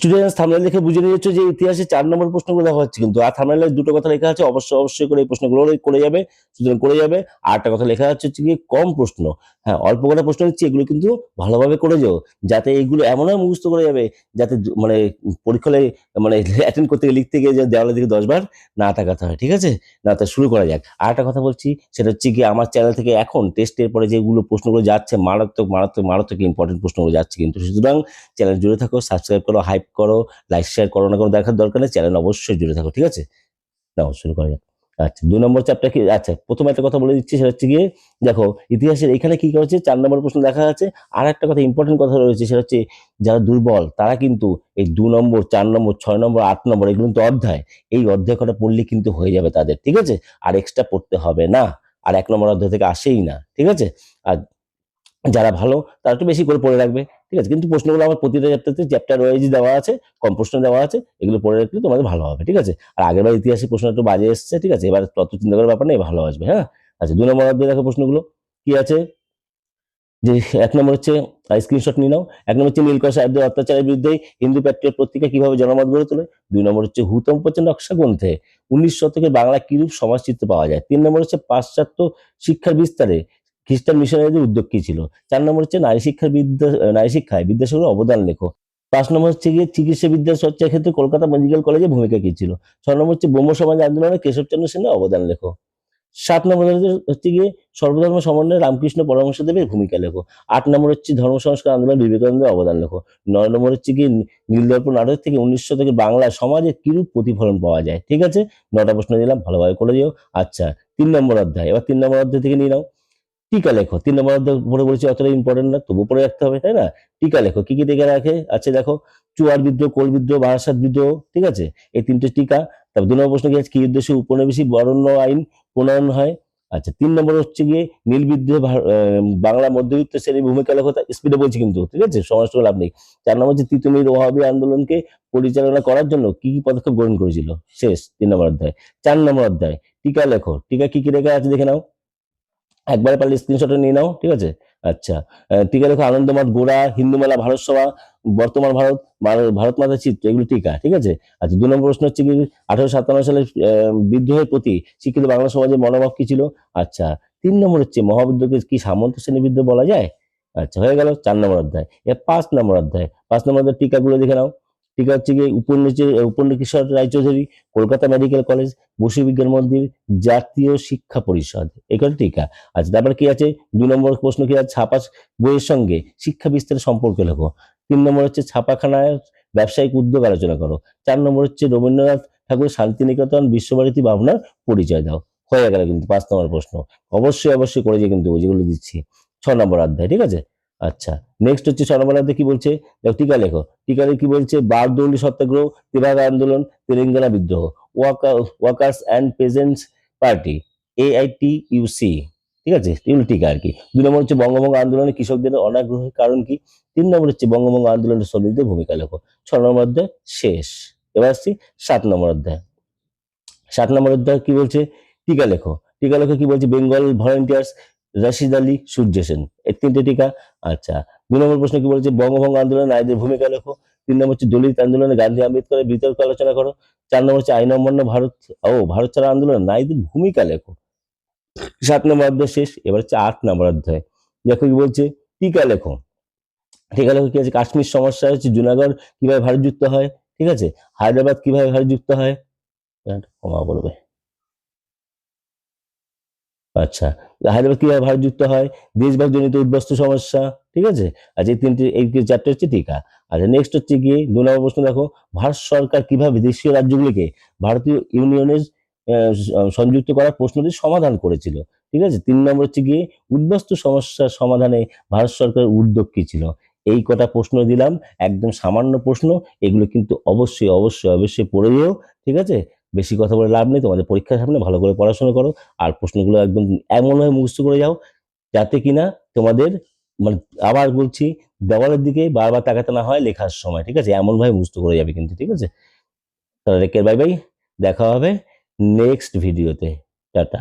Students thumbnail দেখে বুঝে নিয়ে যাচ্ছে যে ইতিহাসে চার নম্বর প্রশ্নগুলো দেখা হচ্ছে, কিন্তু আর থামনেলে দুটো কথা লেখা আছে অবশ্যই অবশ্যই করে এই প্রশ্নগুলো করে যাবে, সুতরাং করে যাবে। আর একটা কথা লেখা হচ্ছে কি কম প্রশ্ন। হ্যাঁ অল্প কটা প্রশ্ন দিচ্ছি এগুলো কিন্তু ভালোভাবে করে যাও, যাতে এইগুলো এমনভাবে মুখস্থ করে যাবে, যাতে মানে পরীক্ষায় মানে অ্যাটেন্ড করতে গিয়ে লিখতে গিয়ে দেওয়ালের দিকে দশবার না তাকাতে হয়, ঠিক আছে? না, তা শুরু করা যাক। আর একটা কথা বলছি, সেটা হচ্ছে কি আমার চ্যানেল থেকে এখন টেস্টের পরে যেগুলো প্রশ্নগুলো যাচ্ছে, মারাত্মক মারাত্মক মারাত্মক ইম্পর্টেন্ট প্রশ্নগুলো যাচ্ছে কিন্তু, সুতরাং চ্যানেল জুড়ে থাকো সাবস্ক্রাইব করো হাইপ করো লাইক শেয়ার করো, না কোনো দেখার দরকার নেই চ্যানেল অবশ্যই জুড়ে থাকো, ঠিক আছে? নাও, শুরু করা যাক। আচ্ছা দু নম্বর চ্যাপ্টার কি? আচ্ছা প্রথমে একটা কথা বলে দিচ্ছি, সেটা হচ্ছে গিয়ে, দেখো, ইতিহাসের এখানে কি করেছে? চার নম্বর প্রশ্ন দেখা যাচ্ছে। আর একটা কথা ইম্পর্টেন্ট কথা রয়েছে, সেটা হচ্ছে যারা দুর্বল, তারা কিন্তু এই দু নম্বর, চার নম্বর, ছয় নম্বর, আট নম্বর, এগুলো কিন্তু অধ্যায়। এই অধ্যায় কটা পড়লে কিন্তু হয়ে যাবে তাদের, ঠিক আছে? আর এক্সট্রা পড়তে হবে না। আর এক নম্বর অধ্যায় থেকে আসেই না, ঠিক আছে? আর যারা ভালো, তারা একটু বেশি করে পড়ে রাখবে। ঠিক আছে? কিন্তু প্রশ্নগুলো আমার প্রতিটা চ্যাপ্টারতে চ্যাপ্টার ওয়াইজ দেওয়া আছে কম প্রশ্ন দেওয়া আছে, এগুলো পড়ে রাখলে তোমাদের ভালো হবে, ঠিক আছে? আর আগের বার ইতিহাসের প্রশ্ন একটু বাজে এসছে, ঠিক আছে? এবার তত চিন্তা করার ব্যাপার নেই ভালো আসবে হ্যাঁ? আচ্ছা দু নম্বর অধ্যায় দেখো প্রশ্নগুলো। কি আছে? যে এক নম্বর হচ্ছে স্ক্রিনশট নিয়ে নাও। এক নম্বর হচ্ছে নীলকর সাহেবদের অত্যাচারের বিরুদ্ধে হিন্দু প্যাট্রিয়ট পত্রিকা কীভাবে জনমত গড়ে তোলে? দুই নম্বর হচ্ছে হুতম পচের নকশা গ্রন্থে উনিশ শতকের বাংলা কিরূপ সমাজচিত্র পাওয়া যায়? তিন নম্বর হচ্ছে পাশ্চাত্য শিক্ষার বিস্তারে। খ্রিস্টান মিশনারিদের উদ্যোগ কি ছিল? চার নম্বর হচ্ছে নারী শিক্ষার বিদ্যা, নারী শিক্ষায় বিদ্যাসাগরের অবদান লেখো। পাঁচ নম্বর হচ্ছে গিয়ে চিকিৎসা বিদ্যা চর্চার ক্ষেত্রে কলকাতা মেডিকেল কলেজে ভূমিকা কি ছিল? ছয় নম্বর হচ্ছে ব্রহ্ম সমাজ আন্দোলনে কেশবচন্দ্র সেনের অবদান লেখো। সাত নম্বর হচ্ছে গিয়ে সর্বধর্ম সমন্বয়ে রামকৃষ্ণ পরমহংসদেবের ভূমিকা লেখো। আট নম্বর হচ্ছে ধর্ম সংস্কার আন্দোলন বিবেকানন্দের অবদান লেখো। নয় নম্বর হচ্ছে গিয়ে নীলদর্পণ নাটক থেকে উনিশ শতকের বাংলা সমাজে কিরূপ প্রতিফলন পাওয়া যায়? ঠিক আছে? নটা প্রশ্ন দিলাম, ভালোভাবে করে দিও। আচ্ছা তিন নম্বর অধ্যায়। এবার তিন নম্বর অধ্যায় থেকে নিয়ে নাও। টিকা লেখো। তিন নম্বর পড়ে বলেছি অতটা ইম্পর্টেন্ট না তবু পড়ে রাখতে হবে, তাই না? টিকা লেখো, কি কি টিকা রাখে? আচ্ছা দেখো, চুয়ার বিদ্রোহ, কোল বিদ্রোহ, বারাসাত বিদ্রোহ, ঠিক আছে? এই তিনটে টিকা। তারপর দু নম্বর প্রশ্ন কি আছে? কি উদ্দেশ্যে উপনিবেশিক বরণ্য আইন প্রণয়ন হয়? আচ্ছা তিন নম্বর হচ্ছে গিয়ে নীল বিদ্রোহ বাংলা মধ্যবিত্ত শ্রেণির ভূমিকা লেখো স্পিডে বলছি কিন্তু, ঠিক আছে? সমস্ত লাভ নেই। চার নম্বর হচ্ছে তিতুমির ওহাবি আন্দোলনকে পরিচালনা করার জন্য কি কি পদক্ষেপ গ্রহণ করেছিল? শেষ, তিন নম্বর অধ্যায়। চার নম্বর অধ্যায়, টিকা লেখো, টিকা কি কি লেখা আছে দেখে নাও। একবারে পারলে স্ক্রিনশটে নিয়ে নাও, ঠিক আছে? আচ্ছা টিকা লেখো আনন্দমঠ, গোড়া, হিন্দু মেলা, ভারত সভা, বর্তমান ভারত, ভারত- মাতা চিত্র এগুলো টিকা, ঠিক আছে? আচ্ছা দু নম্বর প্রশ্ন হচ্ছে কি, আঠারোশো সাতান্ন সালে বিদ্রোহের প্রতি শিক্ষিত বাংলা সমাজের মনোভাব কি ছিল? আচ্ছা তিন নম্বর হচ্ছে মহাবিদ্রোহকে কি সামন্ত শ্রেণি বিদ্রোহ বলা যায়? আচ্ছা হয়ে গেল চার নম্বর অধ্যায়। পাঁচ নম্বর অধ্যায়, পাঁচ নম্বর অধ্যায় টিকাগুলো দেখে নাও। টিকা হচ্ছে গিয়ে উপন্যাসের উপন্যাসিশ্বর রায়চৌধুরী, কলকাতা মেডিকেল কলেজ, বসু বিজ্ঞান মন্দির, জাতীয় শিক্ষা পরিষদ। এগুলো টিকা। আচ্ছা তারপর কি আছে? দুই নম্বর প্রশ্ন কি আছে? ছাপা বইয়ের সঙ্গে শিক্ষা বিস্তারের সম্পর্ক লেখো। তিন নম্বর হচ্ছে ছাপাখানায় ব্যবসায়িক উদ্যোগ আলোচনা করো। চার নম্বর হচ্ছে রবীন্দ্রনাথ ঠাকুর শান্তিনিকেতন বিশ্বভারতী ভাবনার পরিচয় দাও। হয়ে গেল কিন্তু পাঁচ নম্বর প্রশ্ন। অবশ্যই অবশ্যই করে যে কিন্তু যেগুলো দিচ্ছি। ছ নম্বর অধ্যায়, ঠিক আছে? আচ্ছা নেক্সট হচ্ছে নম্বর কি বলছে? টিকা লেখো। টিকা কি বলছে? বারদৌলি সত্যাগ্রহ তেভাগ আন্দোলন, তেলেঙ্গানা বিদ্রোহ। Workers and peasants party AITUC ঠিক আছে? টিকা আর কি। দুই নম্বর হচ্ছে বঙ্গভঙ্গ আন্দোলনে কৃষকদের অনাগ্রহের কারণ কি? তিন নম্বর হচ্ছে বঙ্গভঙ্গ আন্দোলনের শ্রমিকদের ভূমিকা লেখো। ছ নম্বর অধ্যায় শেষ। এবার আসছি সাত নম্বর অধ্যায়। সাত নম্বর অধ্যায় কি বলছে? টিকা লেখো। টিকা লেখো কি বলছে? Bengal volunteers Rashid Ali, Surya Sen. এই তিনটে টিকা আচ্ছা। দুই নম্বর প্রশ্ন কি বলছে? বঙ্গভঙ্গ আন্দোলনে নারীদের ভূমিকা লেখো। তিন নম্বর হচ্ছে দলিত আন্দোলনে গান্ধী আম্বেদকরের বিতর্ক আলোচনা করো। চার নম্বর হচ্ছে আইন অমান্য ভারত, ও ভারত ছাড়া আন্দোলনে নারীদের ভূমিকা লেখো। সাত নম্বর অধ্যায় শেষ, এবার হচ্ছে আট নম্বর অধ্যায়। দেখো কি বলছে? টিকা লেখো। টিকা লেখো কি আছে? কাশ্মীর সমস্যা হচ্ছে জুনাগড় কীভাবে ভারত যুক্ত হয়? ঠিক আছে? হায়দ্রাবাদ কীভাবে ভারত যুক্ত হয়? এটা ক্ষমা বলবে। আচ্ছা হায়দ্রাবাদ কীভাবে ভারত যুক্ত হয়? দেশভাগ জনিত উদ্বস্ত সমস্যা, ঠিক আছে? আচ্ছা এই তিনটি, এই চারটে হচ্ছে টিকা। আচ্ছা নেক্সট হচ্ছে গিয়ে দু নম্বর প্রশ্ন দেখো, ভারত সরকার কীভাবে দেশীয় রাজ্যগুলিকে ভারতীয় ইউনিয়নের সংযুক্ত করার প্রশ্নটি সমাধান করেছিল, ঠিক আছে? তিন নম্বর হচ্ছে গিয়ে উদ্বস্ত সমস্যার সমাধানে ভারত সরকারের উদ্যোগ কি ছিল? এই কটা প্রশ্ন দিলাম, একদম সামান্য প্রশ্ন, এগুলো কিন্তু অবশ্যই অবশ্যই অবশ্যই পড়ে যেও, ঠিক আছে? বেশি কথা বলে লাভ নেই, তোমাদের পরীক্ষার সামনে ভালো করে পড়াশোনা করো, আর প্রশ্নগুলো একদম এমনভাবে মুখস্থ করে যাও, যাতে কিনা তোমাদের মানে আবার বলছি, দেওয়ালের দিকে বারবার তাকাতে না হয় লেখার সময়, ঠিক আছে? এমনভাবে মুস্ত করে যাবে কিন্তু, ঠিক আছে? তাহলে রেখে বাই বাই, দেখা হবে নেক্সট ভিডিওতে টাটা।